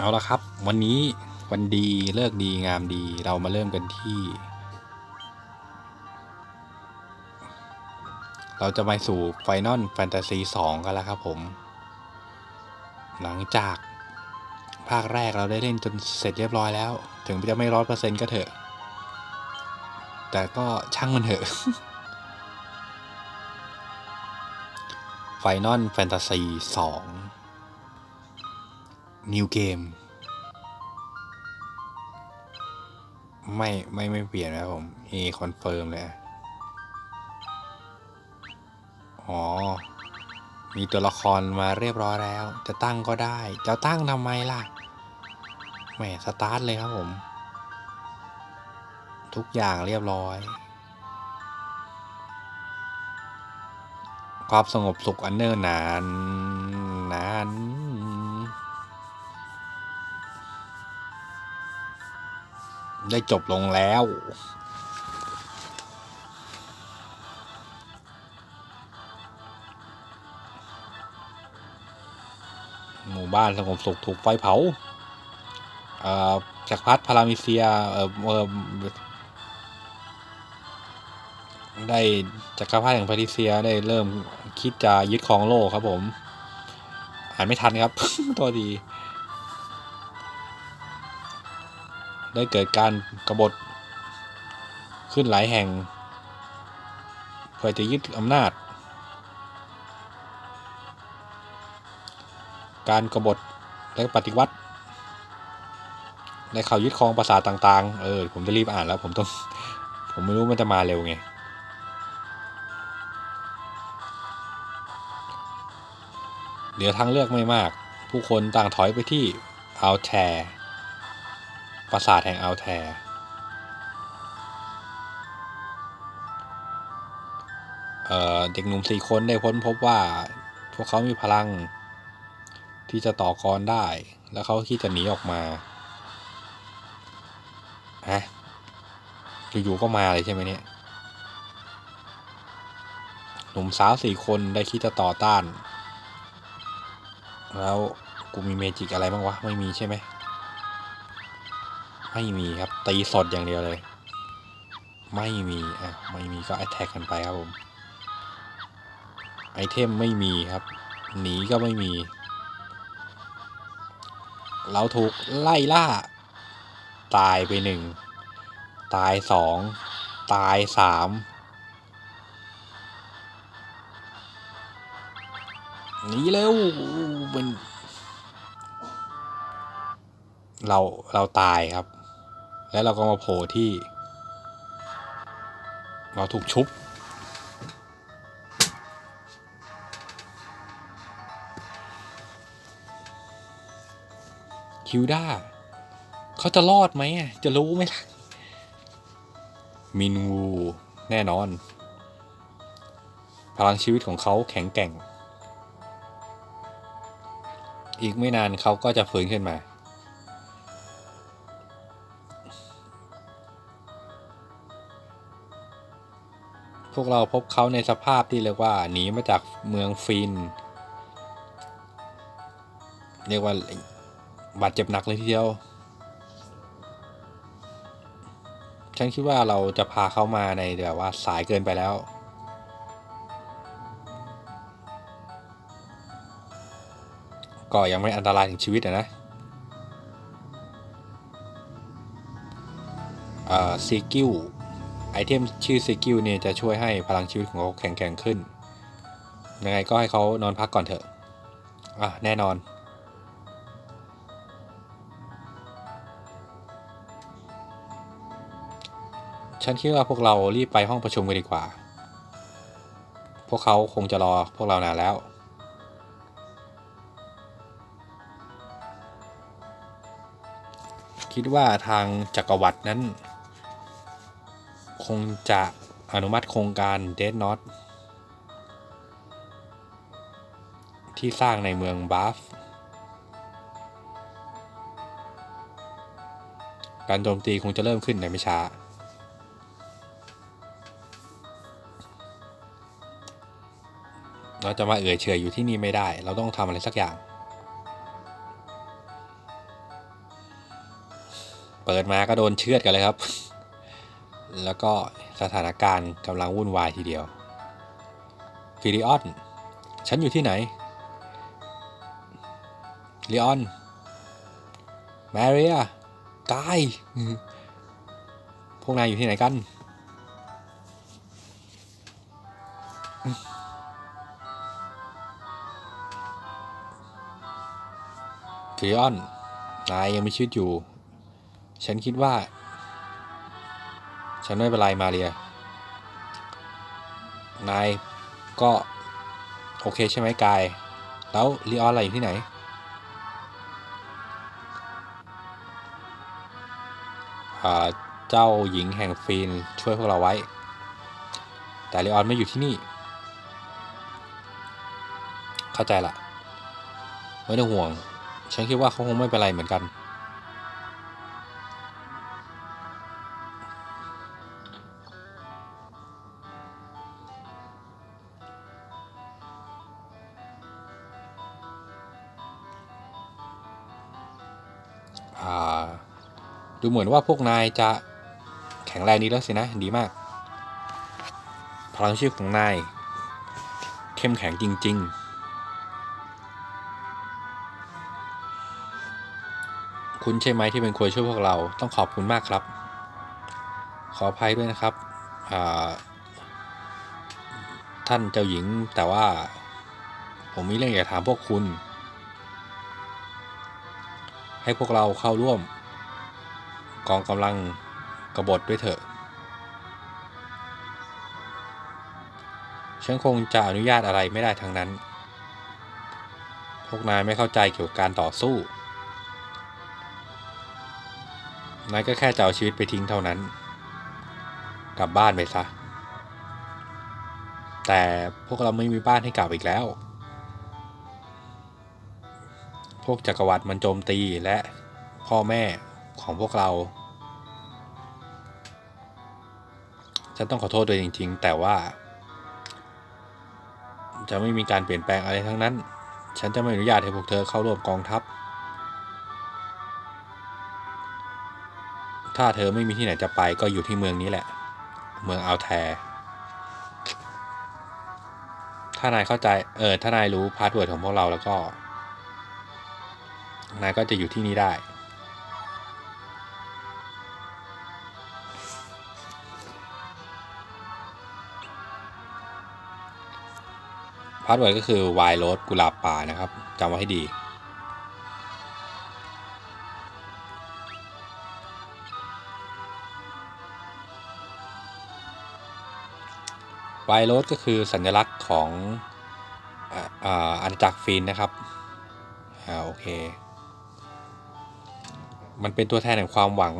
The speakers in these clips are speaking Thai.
เอาละครับ วันนี้วันดีเลิกดีงามดีเรามาเริ่มกันที่ เราจะไปสู่ไฟนอลแฟนตาซี2กันแล้วครับผม หลังจากภาคแรกเราได้เล่นจนเสร็จเรียบร้อยแล้ว ถึงจะไม่ร้อยเปอร์เซ็นต์ก็เถอะ แต่ก็ช่างมันเถอะไฟนอลแฟนตาซี2 New Game ไม่ไม่ไม่เปลี่ยนนะครับผม A คอนเฟิร์มเลยอะอ๋อ มีตัวละครมาเรียบร้อยแล้ว จะตั้งก็ได้ จะตั้งทำไมล่ะแหมสตาร์ทเลยครับผม ทุกอย่างเรียบร้อย ความสงบสุขอันเนิ่นนานนาน ได้จบลงแล้ว หมู่บ้านสงบสุขถูกไฟเผาเจักรพรรดิพารามิเซียเออเอ่อได้จักรพรรดิแห่งพาริเซียได้เริ่มคิดจะยึดครองโลกครับผม อ่านไม่ทันครับ ตัวดี ได้เกิดการกรบฏขึ้นหลายแห่ง เพื่อจะยึดอำนาจ การกรบฏและปฏิวัติได้เข้ายึดครองปราสาต่าง ๆ เออ ผมจะรีบอ่านแล้วผมต้อง ผมไม่รู้มันจะมาเร็วไงเดี๋ยวทางเลือกไม่มาก ผู้คนต่างถอยไปที่อัลแทร์ ปราสาทแห่งอัลแทร์เอ่อเด็กหนุ่มสี่คนได้ค้นพบว่าพวกเขามีพลังที่จะต่อกรได้ แล้วเขาคิดจะหนีออกมาฮะอยู่ๆก็มาเลยใช่ไหมเนี่ย หนุ่มสาวสี่คนได้คิดจะต่อต้าน แล้วกูมีเมจิกอะไรบ้างวะ ไม่มีใช่ไหม ไม่มีครับ ตีสดอย่างเดียวเลย ไม่มีอะไม่มีก็ a t แทกกันไปครับผมไอเทมไม่มีครับ หนีก็ไม่มี เราถูกไล่ล่า ตายไปหนึ่ง ตายสอง ตายสามหนีเร็วมัน เรา เราตายครับ แล้วเราก็มาโผล่ที่ เราถูกชุบ คิวด้าเขาจะรอดไหมจะรู้ไหมล่ะ มินวู แน่นอน พลังชีวิตของเขาแข็งแกร่ง อีกไม่นานเขาก็จะฟื้นขึ้นมา วกเราพบเขาในสภาพที่เรียกว่าหนีมาจากเมืองฟิน เรียกว่าบาดเจ็บหนักเลยทีเดียว ฉันคิดว่าเราจะพาเขามาในแบบว่าสายเกินไปแล้ว ก็ยังไม่อันตรายถึงชีวิตอะนะเอ่อซีกิล ไอเทมชื่อซีกิลเนี่ยจะช่วยให้พลังชีวิตของเขาแข็งแกร่งขึ้น ยังไงก็ให้เขานอนพักก่อนเถอะ อะ แน่นอน ฉันคิดว่าพวกเรารีบไปห้องประชุมกันดีกว่า พวกเขาคงจะรอพวกเรานานแล้ว คิดว่าทางจักรวรรดินั้น คงจะอนุมัติโครงการเดดนอตที่สร้างในเมืองบาฟการโจมตีคงจะเริ่มขึ้นในไม่ช้า เราจะมาเอื่อยเฉยอยู่ที่นี่ไม่ได้ เราต้องทำอะไรสักอย่าง เปิดมาก็โดนเชือดกันเลยครับ แล้วก็สถานการณ์กำลังวุ่นวายทีเดียวฟิริออน ฉันอยู่ที่ไหนลีออน แมเรียกาย พวกนายอยู่ที่ไหนกัน ฟิริออน นายยังมีชีวิตอยู่ ฉันคิดว่า ฉันไม่เป็นไรมาเรีย นายก็ โอเคใช่ไหมกาย แล้วลีออนอะไรอยู่ที่ไหน เจ้าหญิงแห่งฟีนช่วยพวกเราไว้ แต่ลีออนไม่อยู่ที่นี่ เข้าใจละ ไม่ต้องห่วง ฉันคิดว่าเขาคงไม่เป็นไรเหมือนกัน ดูเหมือนว่าพวกนายจะแข็งแรงดีแล้วสินะ ดีมาก พลังชีพของนาย เข้มแข็งจริง ๆ คุณใช่ไหมที่เป็นคนช่วยพวกเรา ต้องขอบคุณมากครับ ขออภัยด้วยนะครับ ท่านเจ้าหญิงแต่ว่า ผมมีเรื่องอยากถามพวกคุณ ให้พวกเราเข้าร่วม กองกำลังกบฏด้วยเถอะ ฉันคงจะอนุญาตอะไรไม่ได้ทั้งนั้น พวกนายไม่เข้าใจเกี่ยวกับการต่อสู้ นายก็แค่จะเอาชีวิตไปทิ้งเท่านั้น กลับบ้านไปซะ แต่พวกเราไม่มีบ้านให้กลับอีกแล้ว พวกจักรวรรดิมันโจมตีและพ่อแม่ของพวกเรา ฉันต้องขอโทษด้วยจริงๆ แต่ว่า จะไม่มีการเปลี่ยนแปลงอะไรทั้งนั้น ฉันจะไม่อนุญาตให้พวกเธอเข้าร่วมกองทัพ ถ้าเธอไม่มีที่ไหนจะไปก็อยู่ที่เมืองนี้แหละ เมืองอัลแทร์ถ้านายเข้าใจ เออ ถ้านายรู้พาสเวิร์ดของพวกเราแล้วก็ นายก็จะอยู่ที่นี่ได้ พาสเวิร์ดก็คือวายโรสกุหลาบป่านะครับจำไว้ให้ดีวายโรสก็คือสัญลักษณ์ของอ่าอ่าอาณาจักฟินนะครับอ่าโอเค มันเป็นตัวแทนแห่งความหวัง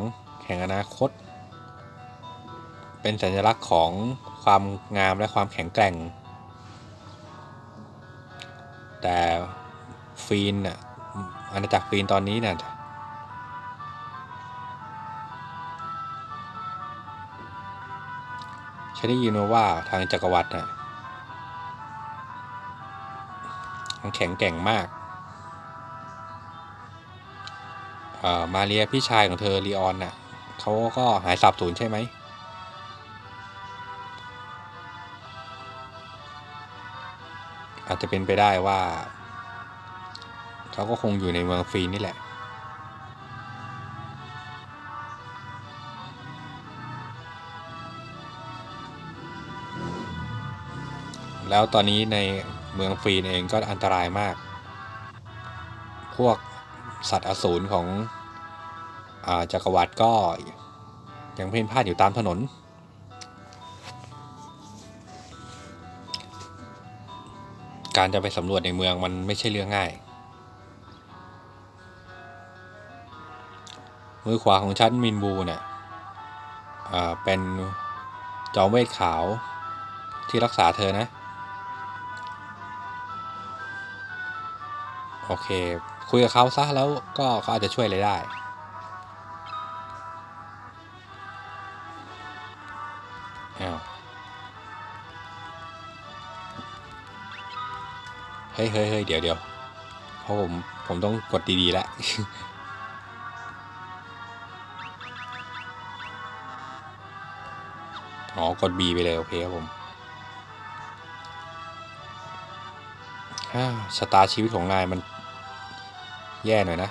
แห่งอนาคต เป็นสัญลักษณ์ของความงามและความแข็งแกร่ง แต่ฟีนน่ะอาณาจักรฟีนตอนนี้น่ะฉันได้ยินมาว่าทางจักรวรรดิน่ะมันแข็งแกร่งมากเอ่อมาเรียพี่ชายของเธอลีออนน่ะเขาก็หายสับสูญใช่ไหม อาจจะเป็นไปได้ว่า เขาก็คงอยู่ในเมืองฟีนนี่แหละ แล้วตอนนี้ในเมืองฟีนเองก็อันตรายมาก พวกสัตว์อสูรของอจักรวรรดิก็ยังเพ่นพ่านอยู่ตามถนน การจะไปสำรวจในเมืองมันไม่ใช่เรื่องง่าย มือขวาของฉันมินบูเนี่ยอ่าเป็นจอมเวทขาวที่รักษาเธอนะ โอเค คุยกับเขาซะแล้วก็เขาอาจจะช่วยอะไรได้ ฮ้ยเฮ้ยเฮ้ยเดี๋ยวเดี๋ยวเพราะผมผมต้องกดดีๆแล้วอ๋อกด B ไปเลย โอเคครับผมชะตาชีวิตของนายมันแย่หน่อยนะ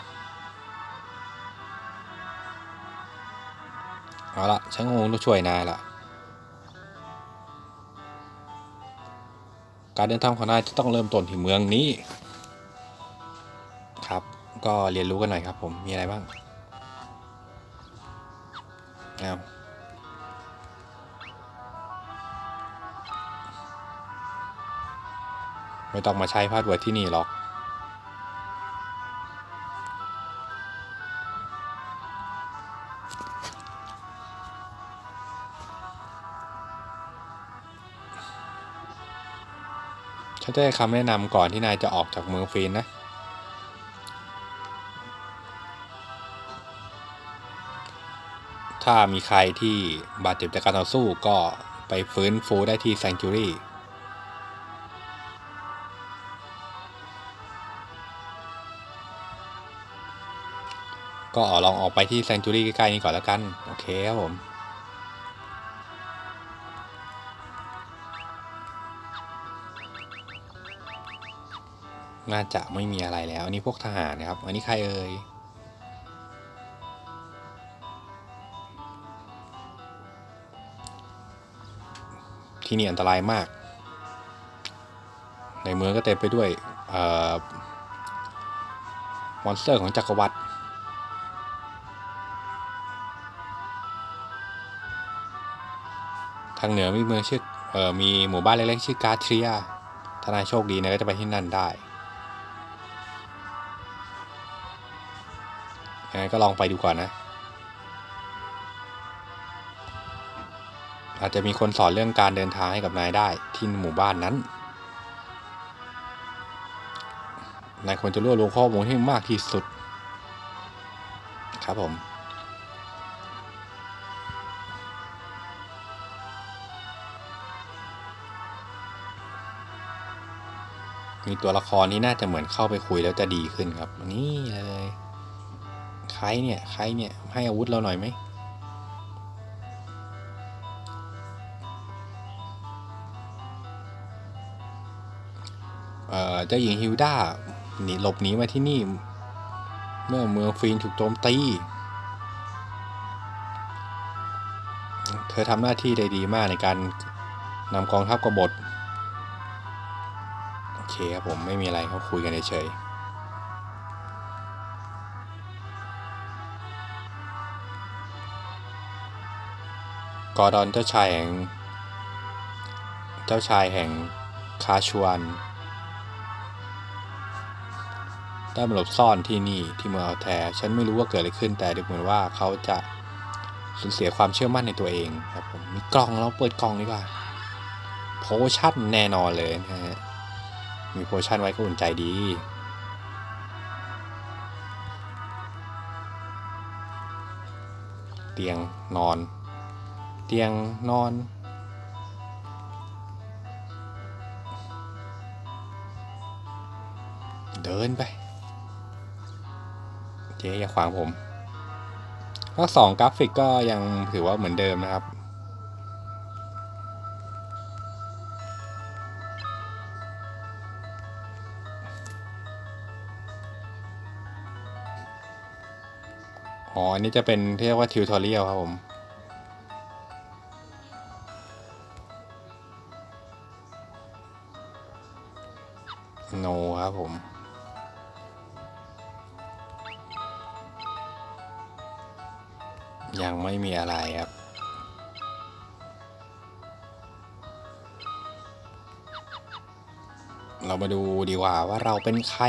เอาละฉันคงต้องช่วยนายละ การเดินทางของนายจะต้องเริ่มต้นที่เมืองนี้ ครับ ก็เรียนรู้กันหน่อยครับผม มีอะไรบ้างเอาไม่ต้องมาใช้พาดเวิร์ดที่นี่หรอก ฉันจะให้คำแนะนำก่อนที่นายจะออกจากเมืองฟีนนะ ถ้ามีใครที่บาดเจ็บจากการต่อสู้ก็ไปฟื้นฟูได้ที่แซงจูรี่ก็ลองออกไปที่แซงจูรี่ใกล้ๆนี้ก่อนแล้วกัน โอเคครับผม น่าจะไม่มีอะไรแล้ว อันนี้พวกทหารนะครับ อันนี้ใครเอ่ยที่นี่อันตรายมาก ในเมืองก็เต็มไปด้วยออมอนสเตอร์ของจักรวรรดิทางเหนือมีเมืองชื่อออมีหมู่บ้านเล็กๆชื่อกาเทรียถ้านายโชคดีนะก็จะไปที่นั่นได้ งไงก็ลองไปดูก่อนนะ อาจจะมีคนสอนเรื่องการเดินทางให้กับนายได้ที่หมู่บ้านนั้น นายควรจะรวบรวมข้อมูลให้มากที่สุด ครับผมมีตัวละครที่น่าจะเหมือนเข้าไปคุยแล้วจะดีขึ้นครับ นี่เลย ใครเนี่ยใครเนี่ยให้อาวุธเราหน่อยไหมเอ่อเจ้าหญิงฮิลดาหนีหลบหนีมาที่นี่ เมื่อเมืองฟีนถูกโจมตี เธอทำหน้าที่ได้ดีมากในการนำกองทัพกบฏ โอเคครับผมไม่มีอะไรเขาคุยกันเฉยๆ กอร์ดอนเจ้าชายแห่ง เจ้าชายแห่งคาชวนได้มาหลบซ่อนที่นี่ที่เมืองอัลแทฉันไม่รู้ว่าเกิดอะไรขึ้นแต่ดูเหมือนว่าเขาจะสูญเสียความเชื่อมั่นในตัวเองครับผมมีกล่องเราเปิดกล่องดีกว่าโพชั่นแน่นอนเลยนะฮะมีโพชั่นไว้ก็อุ่นใจดีเตียงนอน เตียงนอน เดินไป เจ๊อย่าขวางผมภาคสองกราฟิกก็ยังถือว่าเหมือนเดิมนะครับอ๋ออันนี้จะเป็นที่เรียกว่าทิวทอเรียลครับผม กว่าว่าเราเป็นใคร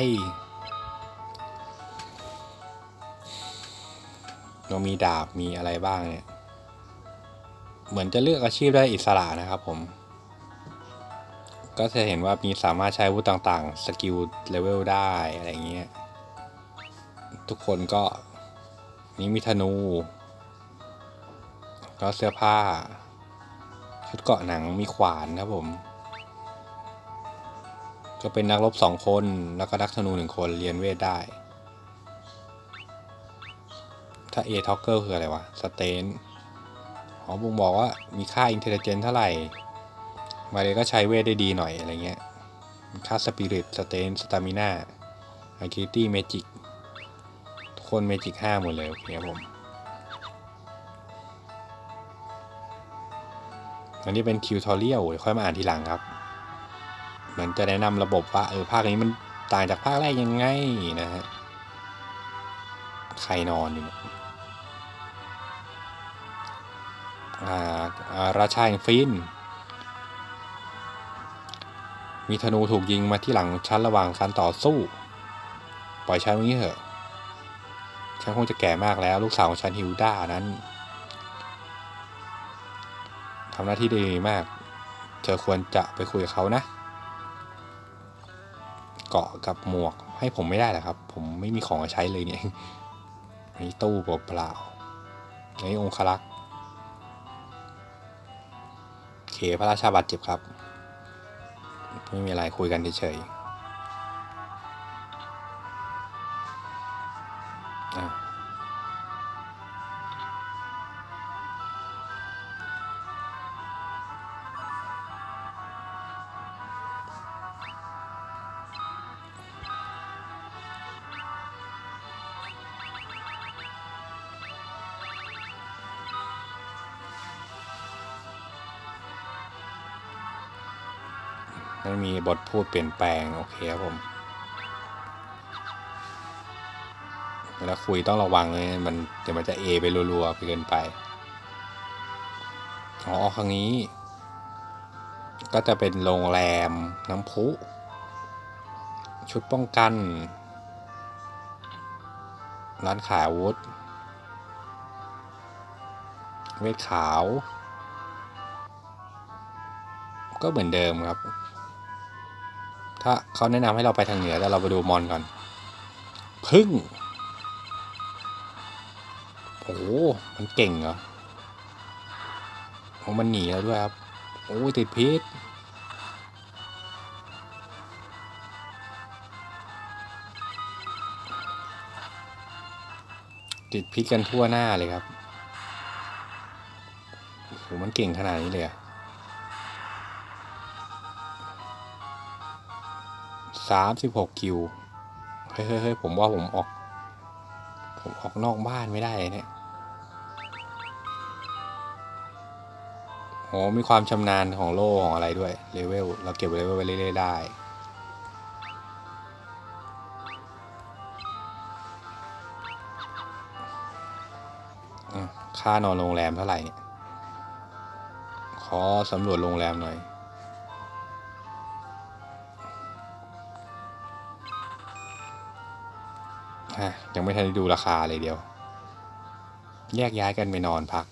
เรามีดาบมีอะไรบ้างเนี่ย เหมือนจะเลือกอาชีพได้อิสระนะครับผม ก็จะเห็นว่ามีสามารถใช้วุธต่างๆ สกิลเลเวลได้อะไรเงี้ย ทุกคนก็นี่มีธนู ก็เสื้อผ้า ชุดเกาะหนังมีขวานครับผม ก็เป็นนักรบสองคนแล้วก็นักธนูหนึ่งคนเรียนเวทได้ ถ้าเอท็อกเกอร์คืออะไรวะสเตนอ๋อบ่งบอกว่ามีค่า intelligence เท่าไหร่มาเลยก็ใช้เวทได้ดีหน่อยอะไรเงี้ย ค่า spirit strength stamina agility magic ทุกคน magic 5หมดเลยโอเคครับผม อันนี้เป็นทิวทอเรียลเดี๋ยค่อยมาอ่านทีหลังครับ เหมือนจะแนะนำระบบว่าเออภาคนี้มันต่างจากภาคแรกยังไงนะฮะใครนอนอยู่อ่าราชาแห่งฟินมีธนูถูกยิงมาที่หลังชั้นระหว่างการต่อสู้ ปล่อยฉันไว้งี้เถอะ ฉันคงจะแก่มากแล้ว ลูกสาวของฉันฮิวด้านั้นทำหน้าที่ได้ดีมาก เธอควรจะไปคุยกับเขานะ เกาะกับหมวกให้ผมไม่ได้เหรอครับ ผมไม่มีของใช้เลยเนี่ยอันนี้ตู้เปล่าๆอันนี้องคลักษ์เคพระราชาบาดเจ็บครับ ไม่มีอะไรคุยกันเฉยๆ ไม่มีบทพูดเปลี่ยนแปลง โอเคครับผมเวลาคุยต้องระวังเลยมันเดี๋ยวมันจะเอไปรัวๆไปเกินไปอ๋อครั้งนี้ ก็จะเป็นโรงแรมน้ำพุ ชุดป้องกัน ร้านขายอาวุธ เวทขาว ก็เหมือนเดิมครับ ถ้าเขาแนะนำให้เราไปทางเหนือแต่เราไปดูมอนก่อน พึ่ง โอ้โหมันเก่งเหรอโอ้มันหนีแล้วด้วยครับ โอ้ติดพิษติดพิษกันทั่วหน้าเลยครับโอ้โหมันเก่งขนาดนี้เลยอะ สามสิบหกคิวเฮ้ยเฮ้ยเฮ้ยผมว่าผมออก ผมออกนอกบ้านไม่ได้เนี่ยโหมีความชำนาญของโล่ของอะไรด้วย เลเวล เราเก็บเลเวลไว้เรื่อยๆได้อะค่านอนโรงแรมเท่าไหร่เนี่ย ขอสำรวจโรงแรมหน่อย ยังไม่ทันได้ดูราคาเลยเดียว แยกย้ายกันไปนอนพัก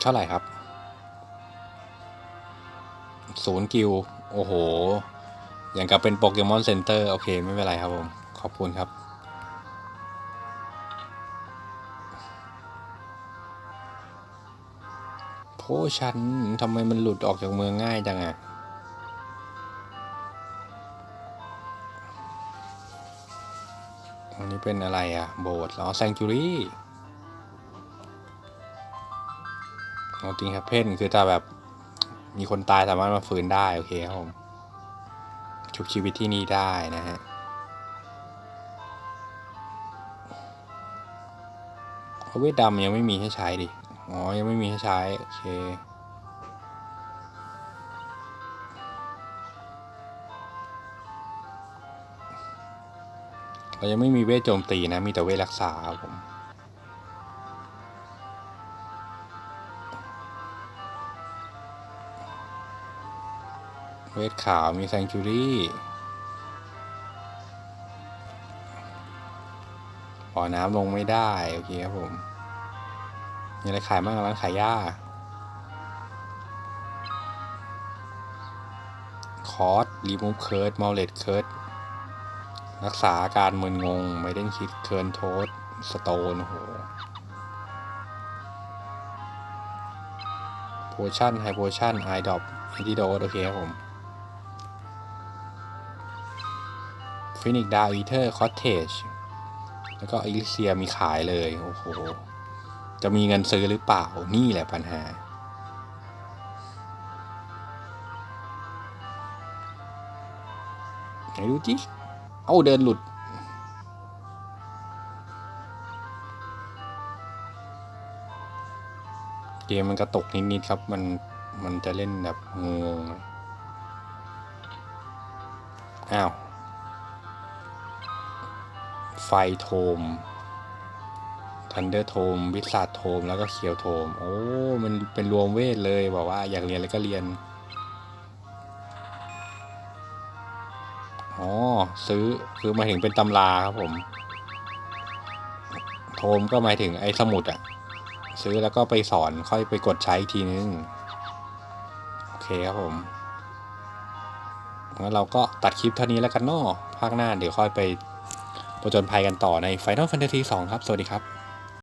เท่าไหร่ครับ ศูนย์กิว โอ้โห อย่างกับเป็นโปเกมอนเซ็นเตอร์ โอเค ไม่เป็นไรครับผม ขอบคุณครับ โพชันทำไมมันหลุดออกจากเมืองง่ายจังอะอันนี้เป็นอะไรอะโบสถ์หรอแซงจูรี่เอาจริงครับเพนคือถ้าแบบมีคนตายสามารถมาฟื้นได้ โอเคครับผมชุบชีวิตที่นี่ได้นะฮะเวทดำยังไม่มีให้ใช้ดิ อ๋อ ยังไม่มีให้ใช้ โอเค เรายังไม่มีเวทโจมตีนะ มีแต่เวทรักษาครับผมเวทขาวมีแซงจูรี่บ่อน้ำลงไม่ได้ โอเคครับผม มีอะไรขายบ้างร้านขายหญ้า คอร์สรีมูฟเคิร์ดมอลเลตเคิร์ดรักษาอาการมึนงง ไม่ได้คิดเคิร์นโทสสโตนโอ้โหโพชั่นไฮโพชั่นไอดอปแอนติโดโอเคครับผมฟินิกดาวอีเทอร์คอ t เทจแล้วก็อ l ลิเซียมีขายเลย โอ้โห จะมีเงินซื้อหรือเปล่านี่แหละปัญหา ไหนดูจิเอ้าเดินหลุด เกมมันกระตกนิดๆครับ มันมันจะเล่นแบบงงอะอ้าว ไฟโทม ทันเดอร์โทมวิสาโทมแล้วก็เคียวโทม โอ้ มันเป็นรวมเวทเลยบอกว่าอยากเรียนอะไรก็เรียน อ๋อ ซื้อคือมาถึงเป็นตำราครับผม โทมก็หมายถึงไอ้สมุดอะซื้อแล้วก็ไปสอนค่อยไปกดใช้อีกทีนึง โอเคครับผมงั้นเราก็ตัดคลิปเท่านี้แล้วกันเนาะภาคหน้าเดี๋ยวค่อยไปประจนภัยกันต่อใน Final Fantasy 2 ครับ สวัสดีครับ